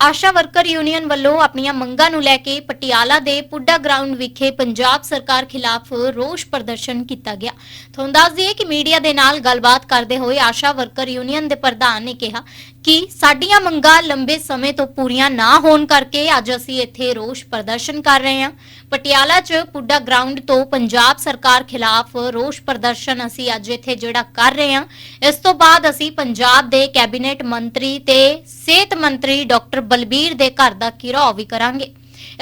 ਆਸ਼ਾ worker union ਵੱਲੋਂ ਆਪਣੀਆਂ ਮੰਗਾਂ ਨੂੰ ਲੈ ਕੇ ਪਟਿਆਲਾ ਦੇ ਪੁੱਡਾ ਗਰਾਊਂਡ ਵਿਖੇ ਪੰਜਾਬ ਸਰਕਾਰ ਖਿਲਾਫ ਰੋਸ ਪ੍ਰਦਰਸ਼ਨ ਕੀਤਾ ਗਿਆ। ਤੁਹਾਨੂੰ ਦੱਸ ਦਈਏ ਕਿ ਮੀਡੀਆ ਦੇ ਨਾਲ ਗੱਲਬਾਤ ਕਰਦੇ ਹੋਏ ਆਸ਼ਾ ਵਰਕਰ ਯੂਨੀਅਨ ਦੇ ਪ੍ਰਧਾਨ ਨੇ ਕਿਹਾ ਕਿ ਸਾਡੀਆਂ ਮੰਗਾਂ ਲੰਬੇ ਸਮੇਂ ਤੋਂ ਪੂਰੀਆਂ ਨਾ ਹੋਣ ਕਰਕੇ ਅੱਜ ਅਸੀਂ ਇੱਥੇ ਰੋਸ ਪ੍ਰਦਰਸ਼ਨ ਕਰ ਰਹੇ ਹਾਂ। ਪਟਿਆਲਾ 'ਚ ਪੁੱਡਾ ਗਰਾਊਂਡ ਤੋਂ ਪੰਜਾਬ ਸਰਕਾਰ ਖਿਲਾਫ ਰੋਸ ਪ੍ਰਦਰਸ਼ਨ ਅਸੀਂ ਅੱਜ ਇੱਥੇ ਜਿਹੜਾ ਕਰ ਰਹੇ ਹਾਂ। ਇਸ ਤੋਂ ਬਾਅਦ ਅਸੀਂ ਪੰਜਾਬ ਦੇ ਕੈਬਨਿਟ ਮੰਤਰੀ ਤੇ ਸਿਹਤ ਮੰਤਰੀ ਡਾਕਟਰ ਬਲਬੀਰ ਦੇ ਘਰ ਦਾ ਘਿਰਾਓ ਵੀ ਕਰਾਂਗੇ।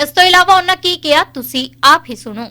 ਇਸ ਤੋਂ ਇਲਾਵਾ ਉਹਨਾਂ ਕੀ ਕਿਹਾ, ਤੁਸੀਂ ਆਪ ਹੀ ਸੁਣੋ।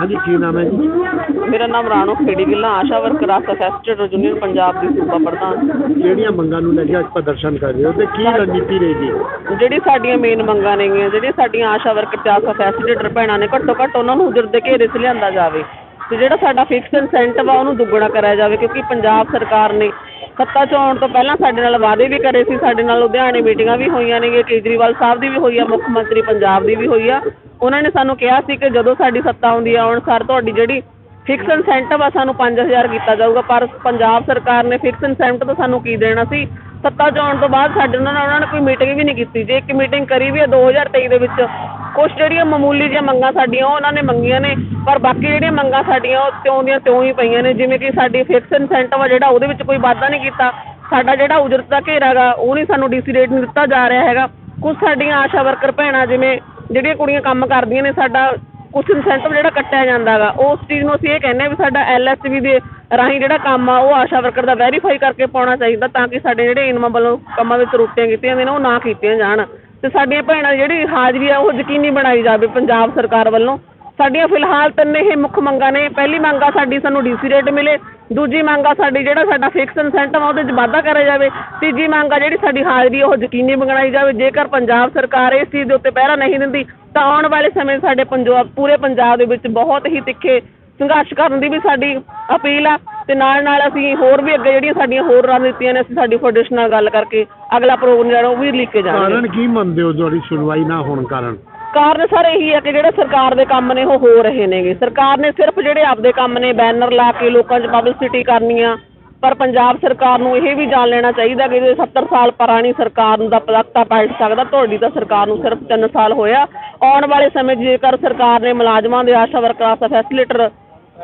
ਹਾਂਜੀ, ਕੀ ਨਾਮ ਹੈ ਜੀ? ਮੇਰਾ ਨਾਮ ਰਾਣੋ ਖੇੜੀ ਗਿੱਲਾ ਆਸ਼ਾ ਵਰਕਰ ਆਸਾ ਫੈਸਟਡ ਯੂਨੀਅਨ ਪੰਜਾਬ ਦੀ ਸੂਬਾ ਪ੍ਰਧਾਨ। ਕਿਹੜੀਆਂ ਮੰਗਾਂ ਨੂੰ ਲੈ ਕੇ ਅੱਜ ਪ੍ਰਦਰਸ਼ਨ ਕਰ ਰਹੇ ਹੋ ਤੇ ਕੀ ਰਣਨੀਤੀ ਰਹੇਗੀ ਜਿਹੜੀ ਸਾਡੀਆਂ ਮੇਨ ਮੰਗਾਂ ਨੇਗੀਆਂ ਜਿਹੜੀਆਂ ਸਾਡੀਆਂ ਆਸ਼ਾ ਵਰਕਰ ਤੇ ਆਸਾ ਫੈਸਟੀਟੇਟਰ ਭੈਣਾਂ ਨੇ ਘੱਟੋ ਘੱਟ ਉਹਨਾਂ ਨੂੰ ਉਜਰ ਦੇ ਘੇਰੇ 'ਚ ਲਿਆਂਦਾ ਜਾਵੇ। ਤੇ ਜਿਹੜਾ ਸਾਡਾ ਫਿਕਸ ਇਨਸੈਂਟਿਵ ਆ ਉਹਨੂੰ ਦੁੱਗਣਾ ਕਰਿਆ ਜਾਵੇ ਕਿਉਂਕਿ ਪੰਜਾਬ ਸਰਕਾਰ ਨੇ ਸੱਤਾ 'ਚ ਆਉਣ ਤੋਂ ਪਹਿਲਾਂ ਸਾਡੇ ਨਾਲ ਵਾਅਦੇ ਵੀ ਕਰੇ ਸੀ ਸਾਡੇ ਨਾਲ ਲੁਧਿਆਣੇ ਮੀਟਿੰਗਾਂ ਵੀ ਹੋਈਆਂ ਨੇਗੀਆਂ ਕੇਜਰੀਵਾਲ ਸਾਹਿਬ ਦੀ ਵੀ ਹੋਈ ਆ ਮੁੱਖ ਮੰਤਰੀ ਪੰਜਾਬ ਦੀ ਵੀ ਹੋਈ ਆ। ਉਹਨਾਂ ਨੇ ਸਾਨੂੰ ਕਿਹਾ ਸੀ ਕਿ ਜਦੋਂ ਸਾਡੀ ਸੱਤਾ ਆਉਂਦੀ ਆ ਅਨੁਸਾਰ ਤੁਹਾਡੀ ਜਿਹੜੀ ਫਿਕਸ ਇਨਸੈਂਟਿਵ ਆ ਸਾਨੂੰ 5000 ਕੀਤਾ ਜਾਊਗਾ, ਪਰ ਪੰਜਾਬ ਸਰਕਾਰ ਨੇ ਫਿਕਸ ਇਨਸੈਂਟਿਵ ਤਾਂ ਸਾਨੂੰ ਕੀ ਦੇਣਾ ਸੀ? ਸੱਤਾ 'ਚ ਆਉਣ ਤੋਂ ਬਾਅਦ ਸਾਡੇ ਨਾਲ ਉਹਨਾਂ ਨੇ ਕੋਈ ਮੀਟਿੰਗ ਵੀ ਨਹੀਂ ਕੀਤੀ। ਜੇ ਇੱਕ ਮੀਟਿੰਗ ਕਰੀ ਵੀ ਹੈ 2023 ਦੇ ਵਿੱਚ, ਕੁਛ ਜਿਹੜੀਆਂ ਮਾਮੂਲੀ ਜਿਹੀਆਂ ਮੰਗਾਂ ਸਾਡੀਆਂ, ਉਹ ਉਹਨਾਂ ਨੇ ਮੰਗੀਆਂ ਨੇ, ਪਰ ਬਾਕੀ ਜਿਹੜੀਆਂ ਮੰਗਾਂ ਸਾਡੀਆਂ, ਉਹ ਤਿਉਂ ਦੀਆਂ ਤਿਉਂ ਹੀ ਪਈਆਂ ਨੇ। ਜਿਵੇਂ ਕਿ ਸਾਡੀ ਫਿਕਸ ਇਨਸੈਂਟਿਵ ਆ ਜਿਹੜਾ ਉਹਦੇ ਵਿੱਚ ਕੋਈ ਵਾਧਾ ਨਹੀਂ ਕੀਤਾ, ਸਾਡਾ ਜਿਹੜਾ ਉਜਰਤ ਦਾ ਘੇਰਾ ਹੈਗਾ, ਉਹ ਨਹੀਂ ਸਾਨੂੰ ਡੀਸੀ ਰੇਟ ਨਹੀਂ ਦਿੱਤਾ ਜਾ ਰਿਹਾ ਹੈਗਾ। ਕੁਝ ਸਾਡੀਆਂ ਆਸ਼ਾ ਵਰਕਰ ਭੈਣਾਂ, ਜਿਵੇਂ ਜਿਹੜੀਆਂ ਕੁੜੀਆਂ ਕੰਮ ਕਰਦੀਆਂ ਨੇ, ਸਾਡਾ ਕੁਛ ਇਨਸੈਂਟਿਵ ਜਿਹੜਾ ਕੱਟਿਆ ਜਾਂਦਾ ਗਾ, ਉਸ ਚੀਜ਼ ਨੂੰ ਅਸੀਂ ਇਹ ਕਹਿੰਦੇ ਆ ਵੀ ਸਾਡਾ ਐਲਐਸਵੀ ਦੇ ਰਾਹੀਂ ਜਿਹੜਾ ਕੰਮ ਆ, ਉਹ ਆਸ਼ਾ ਵਰਕਰ ਦਾ ਵੈਰੀਫਾਈ ਕਰਕੇ ਪਾਉਣਾ ਚਾਹੀਦਾ ਤਾਂ ਕਿ ਸਾਡੇ ਜਿਹੜੇ ਇਨਮਾਂ ਵੱਲੋਂ ਕੰਮਾਂ ਵਿੱਚ ਤਰੁੱਟੀਆਂ ਕੀਤੀਆਂ ਨੇ, ਉਹ ਨਾ ਕੀਤੀਆਂ ਜਾਣ। ਤੇ ਸਾਡੀਆਂ ਭੈਣਾਂ ਦੀ ਜਿਹੜੀ ਹਾਜ਼ਰੀ ਆ, ਉਹ ਯਕੀਨੀ ਬਣਾਈ ਜਾਵੇ ਪੰਜਾਬ ਸਰਕਾਰ ਵੱਲੋਂ। ਸਾਡੀਆਂ ਫਿਲਹਾਲ ਤਿੰਨ ਇਹ ਮੁੱਖ ਮੰਗਾਂ ਨੇ। ਪਹਿਲੀ ਮੰਗ ਆ ਸਾਡੀ ਸਾਨੂੰ ਡੀਸੀ ਰੇਟ ਮਿਲੇ। ਦੂਜੀ ਮੰਗ ਆ ਸਾਡੀ ਜਿਹੜਾ ਸਾਡਾ ਫਿਕਸ ਇਨਸੈਂਟਿਵ ਆ, ਉਹਦੇ 'ਚ ਵਾਧਾ ਕਰਿਆ ਜਾਵੇ। ਤੀਜੀ ਮੰਗ ਆ ਜਿਹੜੀ ਸਾਡੀ ਹਾਜ਼ਰੀ ਆ, ਉਹ ਯਕੀਨੀ ਬਣਾਈ ਜਾਵੇ। ਜੇਕਰ ਪੰਜਾਬ ਸਰਕਾਰ ਇਸ ਚੀਜ਼ ਦੇ ਉੱਤੇ ਪਹਿਰਾ ਨਹੀਂ ਦਿੰਦੀ ਤਾਂ ਆਉਣ ਵਾਲੇ ਸਮੇਂ ਸਾਡੇ ਪੰਜਾਬ ਪੂਰੇ ਪੰਜਾਬ ਦੇ ਵਿੱਚ ਬਹੁਤ ਹੀ ਤਿੱਖੇ ਸੰਘਰਸ਼ ਕਰਨ ਦੀ ਵੀ ਸਾਡੀ ਅਪੀਲ ਆ ਤੇ ਨਾਲ ਨਾਲ ਅਸੀਂ ਹੋਰ ਵੀ ਅੱਗੇ ਜਿਹੜੀਆਂ ਸਾਡੀਆਂ ਹੋਰ ਰਣਨੀਤੀਆਂ ਨੇ ਅਸੀਂ ਸਾਡੀ ਫੈਡਰੇਸ਼ਨ ਨਾਲ ਗੱਲ ਕਰਕੇ ਅਗਲਾ ਪ੍ਰੋਗਰਾਮ ਜਿਹੜਾ ਉਹ ਵੀ ਲਿਖ ਕੇ ਜਾਵਾਂਗੇ ਕਾਰਨ ਕੀ ਮੰਨਦੇ ਹੋ ਤੁਹਾਡੀ ਸੁਣਵਾਈ ਨਾ ਹੋਣ ਕਾਰਨ? ਕਾਰਨ ਸਰ ਇਹੀ ਹੈ ਕਿ ਜਿਹੜੇ ਸਰਕਾਰ ਦੇ ਕੰਮ ਨੇ ਉਹ ਹੋ ਰਹੇ ਨੇਗੇ। ਸਰਕਾਰ ਨੇ ਸਿਰਫ ਜਿਹੜੇ ਆਪਦੇ ਕੰਮ ਨੇ ਬੈਨਰ ਲਾ ਕੇ ਲੋਕਾਂ 'ਚ ਪਬਲਿਸਿਟੀ ਕਰਨੀ ਆ ਪਰ ਪੰਜਾਬ ਸਰਕਾਰ ਨੂੰ ਇਹ ਵੀ ਜਾਣ ਲੈਣਾ ਚਾਹੀਦਾ ਕਿ ਜੇ 70 ਸਾਲ ਪੁਰਾਣੀ ਸਰਕਾਰ ਨੂੰ ਦਾ ਪਲਕਤਾ ਪਲਟ ਸਕਦਾ ਤੁਹਾਡੀ ਤਾਂ ਸਰਕਾਰ ਨੂੰ ਸਿਰਫ 3 ਸਾਲ ਹੋਇਆ। ਆਉਣ ਵਾਲੇ ਸਮੇਂ ਜੇਕਰ ਸਰਕਾਰ ਨੇ ਮੁਲਾਜ਼ਮਾਂ ਦੇ ਆਸ਼ਾ ਵਰਕਰਾਂ ਦਾ ਫੈਸਿਲਿਟਰ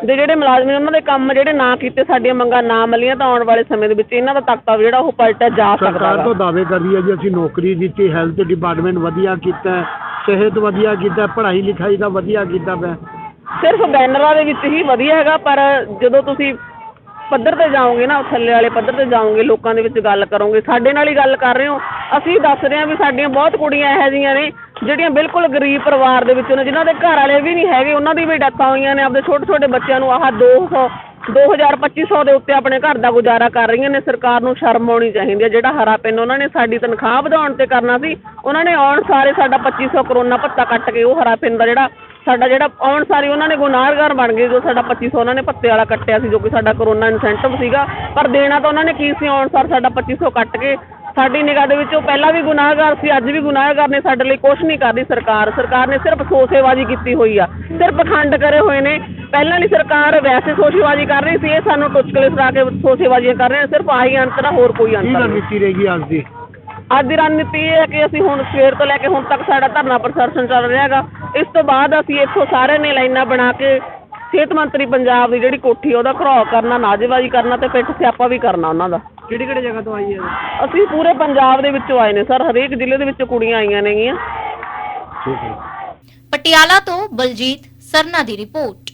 ਦੇ ਜਿਹੜੇ ਮੁਲਾਜ਼ਮ ਨੇ ਉਹਨਾਂ ਦੇ ਕੰਮ ਜਿਹੜੇ ਨਾ ਕੀਤੇ ਸਾਡੀਆਂ ਮੰਗਾਂ ਨਾ ਮਿਲੀਆਂ ਤਾਂ ਆਉਣ ਵਾਲੇ ਸਮੇਂ ਦੇ ਵਿੱਚ ਇਹਨਾਂ ਦਾ ਤਖਤਾ ਜਿਹੜਾ ਉਹ ਪਲਟਿਆ ਜਾ ਸਕਦਾ ਸਰਕਾਰ ਤੋਂ ਦਾਅਵੇ ਕਰਦੀ ਹੈ ਜੀ ਅਸੀਂ ਨੌਕਰੀ ਦਿੱਤੀ ਹੈਲਥ ਡਿਪਾਰਟਮੈਂਟ ਵਧੀਆ ਕੀਤਾ ਸਿਹਤ ਵਧੀਆ ਕੀਤਾ ਪੜ੍ਹਾਈ ਲਿਖਾਈ ਦਾ ਵਧੀਆ ਕੀਤਾ ਪਿਆ। ਸਿਰਫ ਬੈਨਰਾਂ ਦੇ ਵਿੱਚ ਹੀ ਵਧੀਆ ਹੈਗਾ ਪਰ ਜਦੋਂ ਤੁਸੀਂ ਪੱਧਰ ਤੇ ਜਾਓਗੇ ਨਾ, ਥੱਲੇ ਵਾਲੇ ਪੱਧਰ ਤੇ ਜਾਓਗੇ, ਲੋਕਾਂ ਦੇ ਵਿੱਚ ਗੱਲ ਕਰੋਗੇ, ਸਾਡੇ ਨਾਲ ਹੀ ਗੱਲ ਕਰ ਰਹੇ ਹੋ। ਅਸੀਂ ਦੱਸ ਰਹੇ ਹਾਂ ਵੀ ਸਾਡੀਆਂ ਬਹੁਤ ਕੁੜੀਆਂ ਇਹੋ ਜਿਹੀਆਂ ਨੇ, ਜਿਹੜੀਆਂ ਬਿਲਕੁਲ ਗਰੀਬ ਪਰਿਵਾਰ ਦੇ ਵਿੱਚੋਂ ਨੇ, ਜਿਨ੍ਹਾਂ ਦੇ ਘਰ ਵਾਲੇ ਵੀ ਨਹੀਂ ਹੈਗੇ, ਉਹਨਾਂ ਦੀ ਵੀ ਡੈਥਾਂ ਹੋਈਆਂ ਨੇ, ਆਪਦੇ ਛੋਟੇ ਛੋਟੇ ਬੱਚਿਆਂ ਨੂੰ ਆਹ 200 2000 2500 ਦੇ ਉੱਤੇ ਆਪਣੇ ਘਰ ਦਾ ਗੁਜ਼ਾਰਾ ਕਰ ਰਹੀਆਂ ਨੇ, ਸਰਕਾਰ ਨੂੰ ਸ਼ਰਮ ਆਉਣੀ ਚਾਹੀਦੀ ਹੈ। ਜਿਹੜਾ ਹਰਾ ਪਿੰਨ ਉਹਨਾਂ ਨੇ ਸਾਡੀ ਤਨਖਾਹ ਵਧਾਉਣ ਤੇ ਕਰਨਾ ਸੀ, ਉਹਨਾਂ ਨੇ ਆਉਣ ਸਾਰੇ ਸਾਡਾ 2500 ਕਰੋਨਾ ਭੱਤਾ ਕੱਟ ਕੇ ਉਹ ਹਰਾ ਪਿੰਨ ਦਾ ਜਿਹੜਾ ਸਾਡਾ ਜਿਹੜਾ ਆਉਣ ਸਾਰੀ ਉਹਨਾਂ ਨੇ ਗੁਨਾਹਗਾਰ ਬਣ ਗਏ ਜੋ ਸਾਡਾ 2500 ਉਹਨਾਂ ਨੇ ਭੱਤੇ ਵਾਲਾ ਕੱਟਿਆ ਸੀ ਜੋ ਕਿ ਸਾਡਾ ਕਰੋਨਾ ਇਨਸੈਂਟਿਵ ਸੀਗਾ। ਪਰ ਦੇਣਾ ਤਾਂ ਉਹਨਾਂ ਨੇ ਕੀ ਸੀ ਆਉਣ ਸਾਰ ਸਾਡਾ 2500 ਕੱਟ ਕੇ ਸਾਡੀ ਨਿਗਾਹ ਦੇ ਵਿੱਚ ਉਹ ਪਹਿਲਾਂ ਵੀ ਗੁਨਾਹਗਾਰ ਸੀ ਅੱਜ ਵੀ ਗੁਨਾਹਗਾਰ ਨੇ ਸਾਡੇ ਲਈ ਕੁਝ ਨਹੀਂ ਕਰਦੀ ਸਰਕਾਰ। ਸਰਕਾਰ ਨੇ ਸਿਰਫ ਸੋਸੇਬਾਜ਼ੀ ਕੀਤੀ ਹੋਈ ਆ ਸਿਰਫ ਖੰਡ ਕਰੇ ਹੋਏ ਨੇ। ਪਹਿਲਾਂ ਵਾਲੀ ਸਰਕਾਰ ਵੈਸੇ ਸੋਸ਼ੇਬਾਜ਼ੀ ਕਰ ਰਹੀ ਸੀ ਇਹ ਸਾਨੂੰ ਟੁਚਕਲੇ ਸਰਾ ਕੇ ਸੋਸ਼ੇਬਾਜ਼ੀਆਂ ਕਰ ਰਹੇ ਨੇ ਸਿਰਫ ਆਹੀ ਅੰਤਰ ਆ ਹੋਰ ਕੋਈ ਅੰਤਰ ਨਹੀਂ। ਰਣਨੀਤੀ ਰਹੇਗੀ ਅੱਜ ਦੀ? ਅੱਜ ਦੀ ਰਣਨੀਤੀ ਇਹ ਹੈ ਕਿ ਅਸੀਂ ਹੁਣ ਸਵੇਰ ਤੋਂ ਲੈ ਕੇ ਹੁਣ ਤੱਕ ਸਾਡਾ ਧਰਨਾ ਪ੍ਰਦਰਸ਼ਨ ਚੱਲ ਰਿਹਾ ਹੈਗਾ। ਇਸ ਤੋਂ ਬਾਅਦ ਅਸੀਂ ਇੱਥੋਂ ਸਾਰਿਆਂ ਨੇ ਲਾਈਨਾਂ ਬਣਾ ਕੇ ਸਿਹਤ ਮੰਤਰੀ ਪੰਜਾਬ ਦੀ ਜਿਹੜੀ ਕੋਠੀ ਉਹਦਾ ਘਰਾਓ ਕਰਨਾ ਨਾਜੇਬਾਜ਼ੀ ਕਰਨਾ ਤੇ ਪਿੱਠ ਸਿਆਪਾ ਵੀ ਕਰਨਾ ਉਹਨਾਂ ਦਾ। ਕਿਹੜੀ ਕਿਹੜੀ ਜਗ੍ਹਾ ਤੋਂ ਆਈ ਹੈ? ਅਸੀਂ ਪੂਰੇ ਪੰਜਾਬ ਦੇ ਵਿੱਚੋਂ ਆਏ ਨੇ ਸਰ ਹਰੇਕ ਜ਼ਿਲ੍ਹੇ ਦੇ ਵਿੱਚੋਂ ਕੁੜੀਆਂ ਆਈਆਂ ਨੇਗੀਆਂ। ਪਟਿਆਲਾ ਤੋਂ ਬਲਜੀਤ ਸਰਨਾ ਦੀ ਰਿਪੋਰਟ।